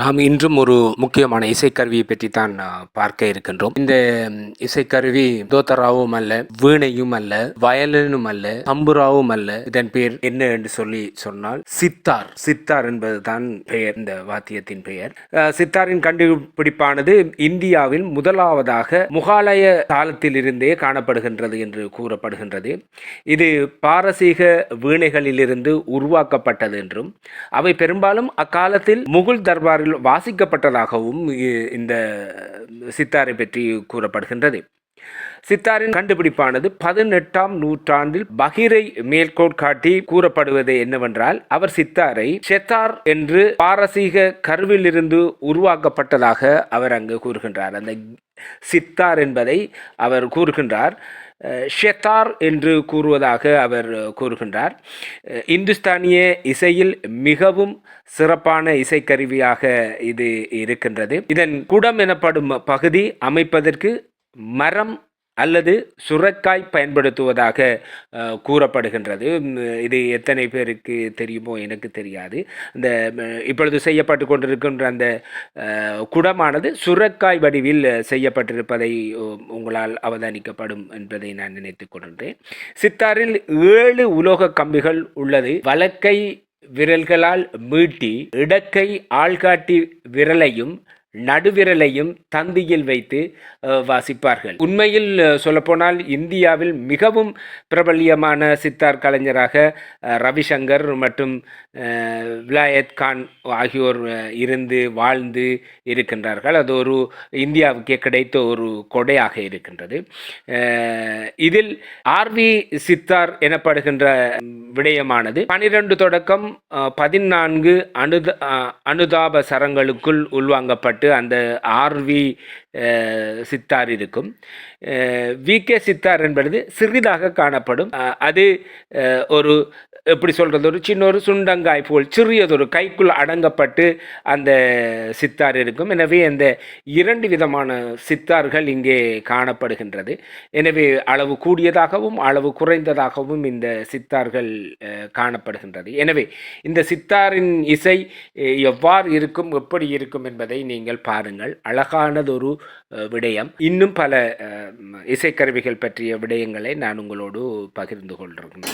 நாம் இன்றும் ஒரு முக்கியமான இசைக்கருவியை பற்றி தான் பார்க்க இருக்கின்றோம். இந்த இசைக்கருவி தோத்தராவும் அல்ல வீணையும் அல்ல வயலினும் அல்ல தம்புராவும் அல்ல. இதன் பெயர் என்ன என்று சொல்லி சொன்னால் சித்தார். சித்தார் என்பதுதான் பெயர் இந்த வாத்தியத்தின் பெயர். சித்தாரின் கண்டுபிடிப்பானது இந்தியாவில் முதலாவதாக முகாலய காலத்திலிருந்தே காணப்படுகின்றது என்று கூறப்படுகின்றது. இது பாரசீக வீணைகளிலிருந்து உருவாக்கப்பட்டது என்றும் அவை பெரும்பாலும் அக்காலத்தில் முகுல் வரலாறில் வாசிக்கப்பட்டதாகவும் இந்த சித்தாரை பற்றி கூறப்படுகின்றது. சித்தாரின் கண்டுபிடிப்பானது பதினெட்டாம் நூற்றாண்டில் பகிரை மேற்கோள் காட்டி கூறப்படுவது என்னவென்றால் அவர் சித்தாரை செத்தார் என்று பாரசீக கருவிலிருந்து உருவாக்கப்பட்டதாக அவர் அங்கு கூறுகின்றார். அந்த சித்தார் என்பதை அவர் கூறுகின்றார். ஷெத்தார் என்று கூறுவதாக அவர் கூறுகின்றார். இந்துஸ்தானிய இசையில் மிகவும் சிறப்பான இசைக்கருவியாக இது இருக்கின்றது. இதன் குடம் எனப்படும் பகுதி அமைப்பதற்கு மரம் அல்லது சுரக்காய் பயன்படுத்துவதாக கூறப்படுகின்றது. இது எத்தனை பேருக்கு தெரியுமோ எனக்கு தெரியாது. இந்த இப்பொழுது செய்யப்பட்டு கொண்டிருக்கின்ற அந்த குடமானது சுரக்காய் வடிவில் செய்யப்பட்டிருப்பதை உ- உங்களால் அவதானிக்கப்படும் என்பதை நான் நினைத்துக் கொண்டிருந்தேன் சித்தாரில் ஏழு உலோக கம்பிகள் உள்ளது. வழக்கை விரல்களால் மீட்டி இடக்கை ஆள்காட்டி விரலையும் நடுவிரலையும் தந்தியில் வைத்து வாசிப்பார்கள். உண்மையில் சொல்லப்போனால் இந்தியாவில் மிகவும் பிரபல்யமான சித்தார் கலைஞராக ரவிசங்கர் மற்றும் விலாயத் கான் ஆகியோர் இருந்து வாழ்ந்து இருக்கின்றார்கள். அது ஒரு இந்தியாவுக்கே கிடைத்த ஒரு கொடையாக இருக்கின்றது. இதில் ஆர்வி சித்தார் எனப்படுகின்ற விடயமானது. பனிரெண்டு தொடக்கம் பதினான்கு அனுத அனுதாப சரங்களுக்குள் உள்வாங்கப்பட்டு அந்த ஆர்வி சித்தார் இருக்கும். வி. கே. சித்தார் என்பது சிறிதாக காணப்படும். அது ஒரு எப்படி சொல்கிறது ஒரு சின்ன ஒரு சுண்டங்காய் போல் சிறியதொரு கைக்குள் அடங்கப்பட்டு அந்த சித்தார் இருக்கும். எனவே அந்த இரண்டு விதமான சித்தார்கள் இங்கே காணப்படுகின்றது. எனவே அளவு கூடியதாகவும் அளவு குறைந்ததாகவும் இந்த சித்தார்கள் காணப்படுகின்றது. எனவே இந்த சித்தாரின் இசை எவ்வாறு இருக்கும் எப்படி இருக்கும் என்பதை நீங்கள் பாருங்கள். அழகானதொரு விடயம். இன்னும் பல அஹ், இசைக்கருவிகள் பற்றிய விடயங்களை நான் உங்களோடு பகிர்ந்து கொள்கிறேன்